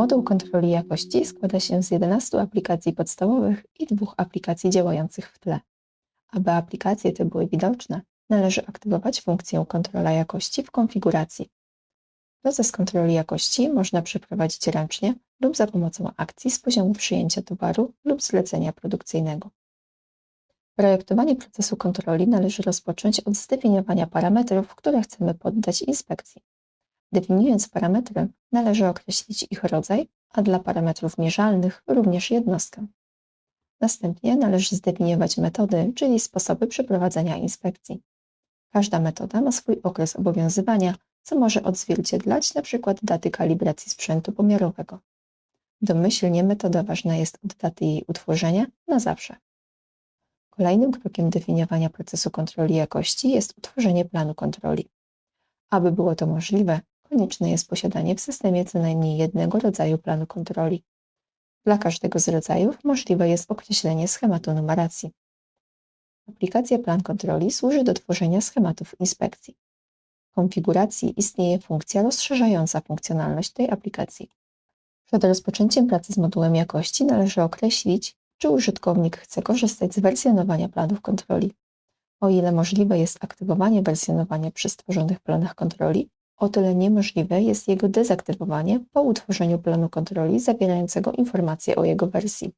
Moduł kontroli jakości składa się z 11 aplikacji podstawowych i dwóch aplikacji działających w tle. Aby aplikacje te były widoczne, należy aktywować funkcję kontrola jakości w konfiguracji. Proces kontroli jakości można przeprowadzić ręcznie lub za pomocą akcji z poziomu przyjęcia towaru lub zlecenia produkcyjnego. Projektowanie procesu kontroli należy rozpocząć od zdefiniowania parametrów, które chcemy poddać inspekcji. Definiując parametry, należy określić ich rodzaj, a dla parametrów mierzalnych również jednostkę. Następnie należy zdefiniować metody, czyli sposoby przeprowadzenia inspekcji. Każda metoda ma swój okres obowiązywania, co może odzwierciedlać np. daty kalibracji sprzętu pomiarowego. Domyślnie metoda ważna jest od daty jej utworzenia na zawsze. Kolejnym krokiem definiowania procesu kontroli jakości jest utworzenie planu kontroli. Aby było to możliwe, konieczne jest posiadanie w systemie co najmniej jednego rodzaju planu kontroli. Dla każdego z rodzajów możliwe jest określenie schematu numeracji. Aplikacja Plan Kontroli służy do tworzenia schematów inspekcji. W konfiguracji istnieje funkcja rozszerzająca funkcjonalność tej aplikacji. Przed rozpoczęciem pracy z modułem jakości należy określić, czy użytkownik chce korzystać z wersjonowania planów kontroli. O ile możliwe jest aktywowanie wersjonowania przy stworzonych planach kontroli, o tyle niemożliwe jest jego dezaktywowanie po utworzeniu planu kontroli zawierającego informacje o jego wersji.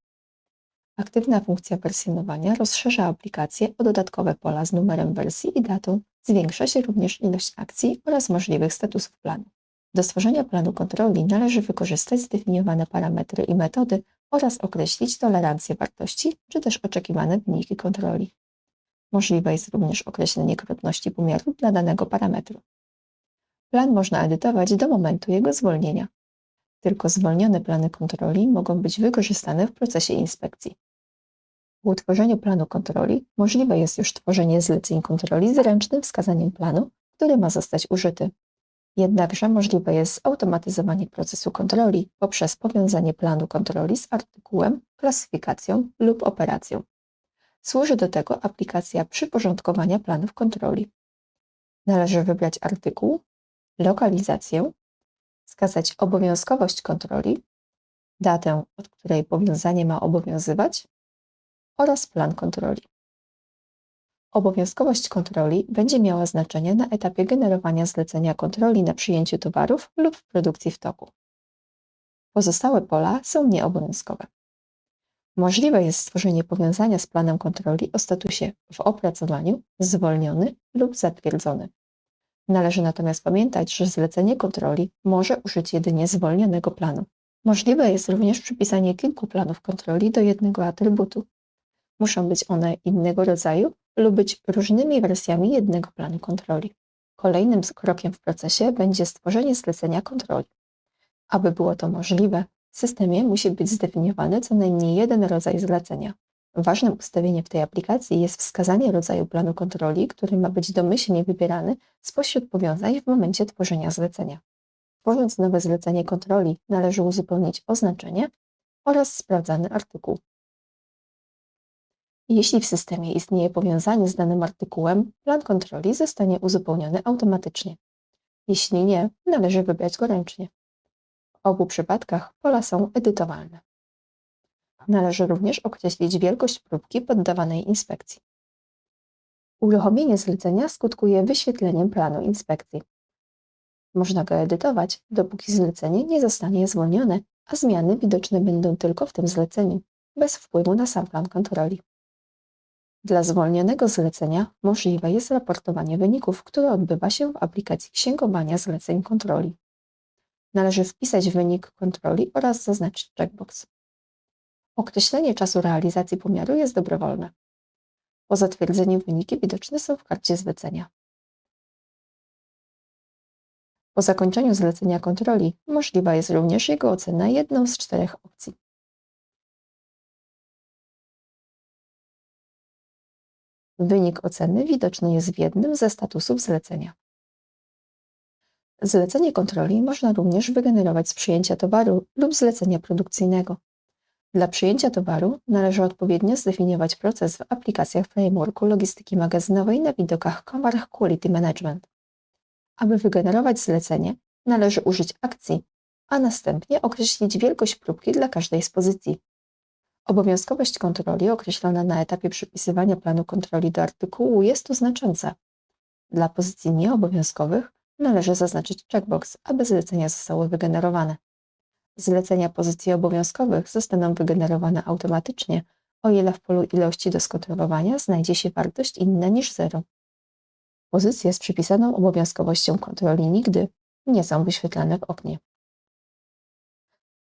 Aktywna funkcja wersjonowania rozszerza aplikację o dodatkowe pola z numerem wersji i datą, zwiększa się również ilość akcji oraz możliwych statusów planu. Do stworzenia planu kontroli należy wykorzystać zdefiniowane parametry i metody oraz określić tolerancję wartości czy też oczekiwane wyniki kontroli. Możliwe jest również określenie krotności pomiaru dla danego parametru. Plan można edytować do momentu jego zwolnienia. Tylko zwolnione plany kontroli mogą być wykorzystane w procesie inspekcji. Po utworzeniu planu kontroli możliwe jest już tworzenie zleceń kontroli z ręcznym wskazaniem planu, który ma zostać użyty. Jednakże możliwe jest zautomatyzowanie procesu kontroli poprzez powiązanie planu kontroli z artykułem, klasyfikacją lub operacją. Służy do tego aplikacja przyporządkowania planów kontroli. Należy wybrać artykuł, lokalizację, wskazać obowiązkowość kontroli, datę, od której powiązanie ma obowiązywać oraz plan kontroli. Obowiązkowość kontroli będzie miała znaczenie na etapie generowania zlecenia kontroli na przyjęciu towarów lub w produkcji w toku. Pozostałe pola są nieobowiązkowe. Możliwe jest stworzenie powiązania z planem kontroli o statusie w opracowaniu, zwolniony lub zatwierdzony. Należy natomiast pamiętać, że zlecenie kontroli może użyć jedynie zwolnionego planu. Możliwe jest również przypisanie kilku planów kontroli do jednego atrybutu. Muszą być one innego rodzaju lub być różnymi wersjami jednego planu kontroli. Kolejnym krokiem w procesie będzie stworzenie zlecenia kontroli. Aby było to możliwe, w systemie musi być zdefiniowany co najmniej jeden rodzaj zlecenia. Ważnym ustawieniem w tej aplikacji jest wskazanie rodzaju planu kontroli, który ma być domyślnie wybierany spośród powiązań w momencie tworzenia zlecenia. Tworząc nowe zlecenie kontroli, należy uzupełnić oznaczenie oraz sprawdzany artykuł. Jeśli w systemie istnieje powiązanie z danym artykułem, plan kontroli zostanie uzupełniony automatycznie. Jeśli nie, należy wybrać go ręcznie. W obu przypadkach pola są edytowalne. Należy również określić wielkość próbki poddawanej inspekcji. Uruchomienie zlecenia skutkuje wyświetleniem planu inspekcji. Można go edytować, dopóki zlecenie nie zostanie zwolnione, a zmiany widoczne będą tylko w tym zleceniu, bez wpływu na sam plan kontroli. Dla zwolnionego zlecenia możliwe jest raportowanie wyników, które odbywa się w aplikacji księgowania zleceń kontroli. Należy wpisać wynik kontroli oraz zaznaczyć checkbox. Określenie czasu realizacji pomiaru jest dobrowolne. Po zatwierdzeniu wyniki widoczne są w karcie zlecenia. Po zakończeniu zlecenia kontroli możliwa jest również jego ocena jedną z czterech opcji. Wynik oceny widoczny jest w jednym ze statusów zlecenia. Zlecenie kontroli można również wygenerować z przyjęcia towaru lub zlecenia produkcyjnego. Dla przyjęcia towaru należy odpowiednio zdefiniować proces w aplikacjach frameworku logistyki magazynowej na widokach komar Quality Management. Aby wygenerować zlecenie, należy użyć akcji, a następnie określić wielkość próbki dla każdej z pozycji. Obowiązkowość kontroli określona na etapie przypisywania planu kontroli do artykułu jest tu znacząca. Dla pozycji nieobowiązkowych należy zaznaczyć checkbox, aby zlecenia zostały wygenerowane. Zlecenia pozycji obowiązkowych zostaną wygenerowane automatycznie, o ile w polu ilości do skontrolowania znajdzie się wartość inna niż 0. Pozycje z przypisaną obowiązkowością kontroli nigdy nie są wyświetlane w oknie.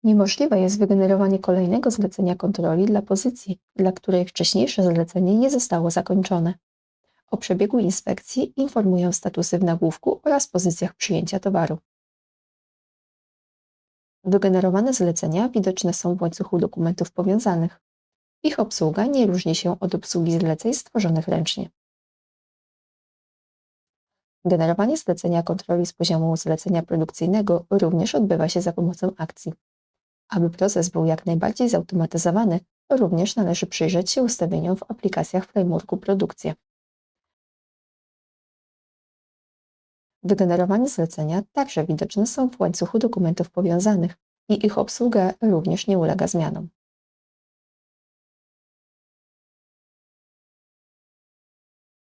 Niemożliwe jest wygenerowanie kolejnego zlecenia kontroli dla pozycji, dla której wcześniejsze zlecenie nie zostało zakończone. O przebiegu inspekcji informują statusy w nagłówku oraz pozycjach przyjęcia towaru. Wygenerowane zlecenia widoczne są w łańcuchu dokumentów powiązanych. Ich obsługa nie różni się od obsługi zleceń stworzonych ręcznie. Generowanie zlecenia kontroli z poziomu zlecenia produkcyjnego również odbywa się za pomocą akcji. Aby proces był jak najbardziej zautomatyzowany, również należy przyjrzeć się ustawieniom w aplikacjach frameworku produkcja. Wygenerowane zlecenia także widoczne są w łańcuchu dokumentów powiązanych i ich obsługa również nie ulega zmianom.